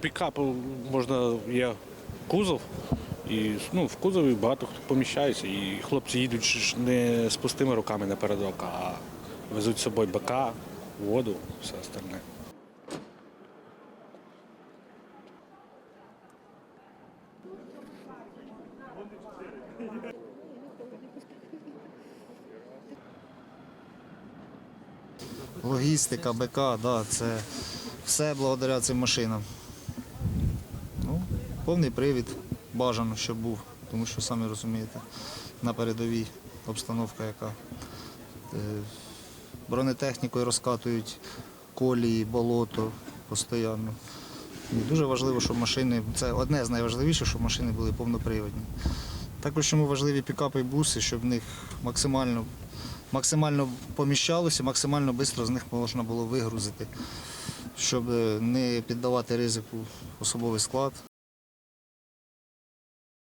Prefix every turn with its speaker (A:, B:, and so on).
A: пікапу можна є кузов, і ну, в кузові багато хто поміщається. І хлопці їдуть не з пустими руками напередок, а везуть з собою БК, воду, все остальне.
B: Логістика, БК, да, це все благодаря цим машинам. Повний привід бажано, щоб був, тому що самі розумієте, на передовій обстановка яка. Е, Бронетехнікою розкатують колії, болото постійно. І дуже важливо, щоб машини, це одне з найважливіших, щоб машини були повноприводні. Також чому важливі пікапи і буси, щоб в них максимально, максимально поміщалося, максимально швидко з них можна було вигрузити, щоб е, не піддавати ризику особовий склад,